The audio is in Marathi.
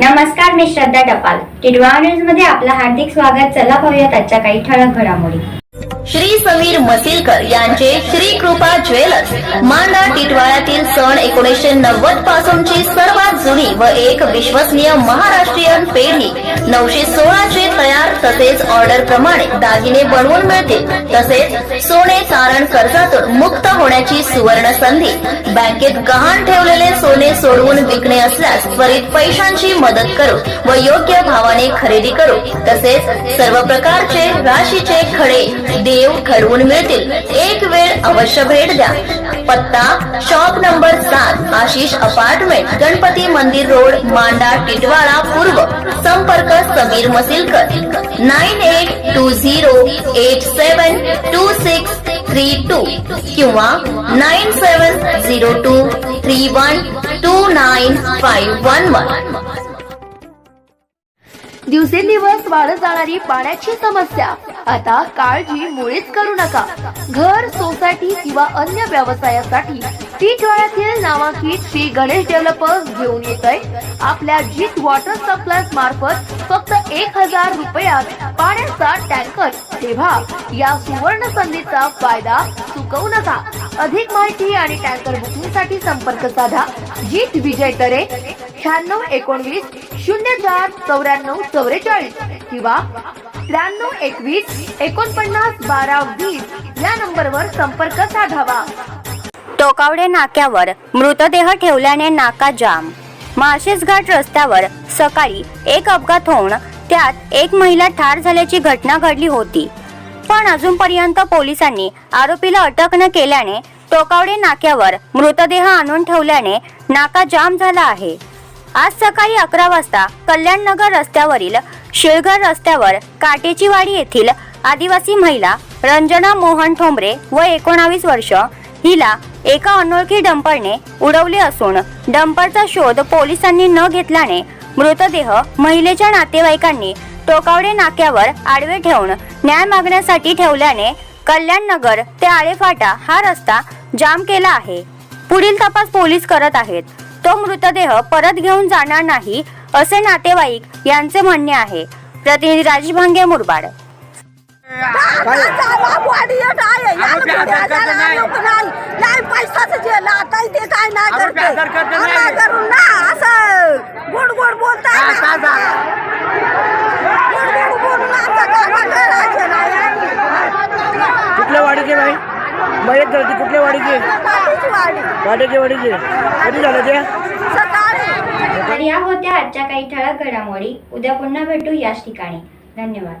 नमस्कार मी श्रद्धा टपाल. टिडवा न्यूजमध्ये आपलं हार्दिक स्वागत. चला पाहूयात आजच्या काही ठळक घडामोडी. श्री समीर मसिलकर यांचे श्री कृपा ज्वेलर्स. मांडा टिटवाळ्यातील सण एकोणीसशे नव्वद पासूनची सर्वात जुनी व एक विश्वसनीय महाराष्ट्रीयन पेढी. नऊशे सोळाचे तयार तसेच ऑर्डर प्रमाणे दागिने बनवून मिळतील. तसेच सोने तारण कर्जातून मुक्त होण्याची सुवर्ण संधी बँकेत गहाण ठेवलेले सोने सोडवून विकणे असल्यास त्वरित पैशांची मदत करू व योग्य भावाने खरेदी करू. तसेच सर्व प्रकारचे राशीचे खडे देव घडवून मिळतील. एक वेळ अवश्य भेट द्या. पत्ता शॉप नंबर सात आशिष अपार्टमेंट गणपती मंदिर रोड मांडा टिटवाळा पूर्व. संपर्क Sameer Masilkar. Nine eight two zero eight seven two six three two किंवा nine seven zero two three one two nine five one one दिवसेंदिवस वाढत जाणारी पाण्याची समस्या. आता काळजी मुळीच करू नका. घर सोसायटी किंवा अन्य व्यवसायासाठी टिटवाळ्यातील नामांकित श्री गणेश डेव्हलपर्स घेऊन येत आहे आपल्या जीत वॉटर सप्लाय मार्फत फक्त एक हजार रुपयात पाण्याचा टँकर. तेव्हा या सुवर्ण संधीचा फायदा चुकवू नका. अधिक माहिती आणि टँकर बुकिंगसाठी संपर्क साधा. जीत विजय तरे शहाण्णव एकोणवीस शून्य चार चौऱ्याण्णव चौवेचाळीस किंवा त्र्याण्णव एकवीस एकोणपन्नास बारा वीस या नंबरवर संपर्क साधावा. टोकावडे नाक्यावर मृतदेह ठेवल्याने नाका जाम. माळशेज घाट रस्त्यावर सकाळी एक अपघात होऊन त्यात एक महिला ठार झाल्याची घटना घडली होती. पण अजूनपर्यंत पोलिसांनी आरोपीला अटक न केल्याने टोकावडे नाक्यावर मृतदेह आणून ठेवल्याने नाका जाम झाला आहे. आज सकाळी अकरा वाजता कल्याणनगर रस्त्यावरील शिळघर रस्त्यावर काटेची वाडी येथील आदिवासी महिला रंजना मोहन ठोंबरे व एकोणावीस वर्ष हिला एका अनोळखी डंपरने उडवले असून डंपरचा शोध पोलिसांनी न घेतल्याने मृतदेह महिलेच्या नातेवाईकांनी टोकावडे नाक्यावर आडवे ठेवून न्याय मागण्यासाठी ठेवल्याने कल्याण नगर ते आळेफाटा हा रस्ता जाम केला आहे. पुढील तपास पोलीस करत आहेत. तो मृतदेह परत घेऊन जाणार नाही असे नातेवाईक यांचे म्हणणे आहे. प्रतिनिधी राजीव भांगे मुरबाड. पैसाच जेला आता ते काय नाही करते. करून ना असं गोड गोड हा, झालं? गोड गोड बोलून आमचं काम करायचं नाही कुठल्या वाडीचे मयत झाली कुठल्या वाडीचे? वाड्याचे वाडीचे. कधी झालं ते? सकाळी. या होत्या आजच्या काही ठळक घडामोडी. उद्या पुन्हा भेटू याच ठिकाणी. धन्यवाद.